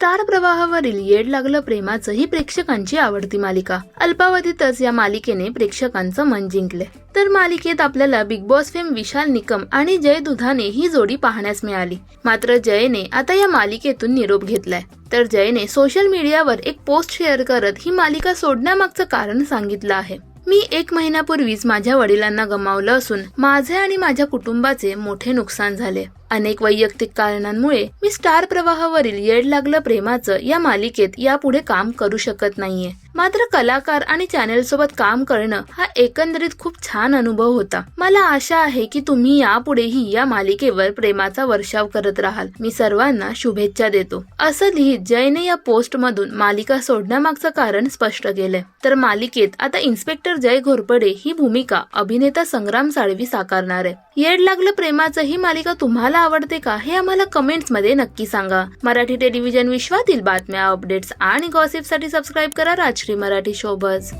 Star प्रवाहावरील येड लागलं प्रेमाचं ही प्रेक्षकांची आवडती मालिका. अल्पावधीतच या मालिकेने प्रेक्षकांचं मन जिंकले. तर मालिकेत आपल्याला Bigg Boss fame Vishal Nikam आणि जय दुधाने ही जोडी पाहण्यास मिळाली. मात्र जयने आता या मालिकेतून निरोप घेतलाय. तर जयने सोशल मीडियावर एक पोस्ट शेअर करत ही मालिका सोडण्यामागचं कारण सांगितलं आहे. मी एक महिन्यापूर्वीच माझ्या वडिलांना गमावलं असून माझे आणि माझ्या कुटुंबाचे मोठे नुकसान झाले. अनेक वैयक्तिक कारणांमुळे मी स्टार प्रवाहावरील येड लागलं प्रेमाचं या मालिकेत यापुढे काम करू शकत नाहीये. मात्र कलाकार आणि चॅनेल सोबत काम करणं हा एकंदरीत खूप छान अनुभव होता. मला आशा आहे की तुम्ही यापुढेही या मालिकेवर प्रेमाचा वर्षाव करत राहाल. मी सर्वांना शुभेच्छा देतो. असं लिहित जयने या पोस्ट मधून मालिका सोडण्यामागचं कारण स्पष्ट केलंय. तर मालिकेत आता इन्स्पेक्टर जय घोरपडे ही भूमिका अभिनेता संग्राम साळवी साकारणार आहे. येड लागलं प्रेमाचं ही मालिका तुम्हाला आवडते का हे आम्हाला कमेंट्समध्ये नक्की सांगा. मराठी टेलिव्हिजन विश्वातील बातम्या अपडेट्स आणि गॉसिपसाठी सबस्क्राईब करा राजश्री मराठी शोबज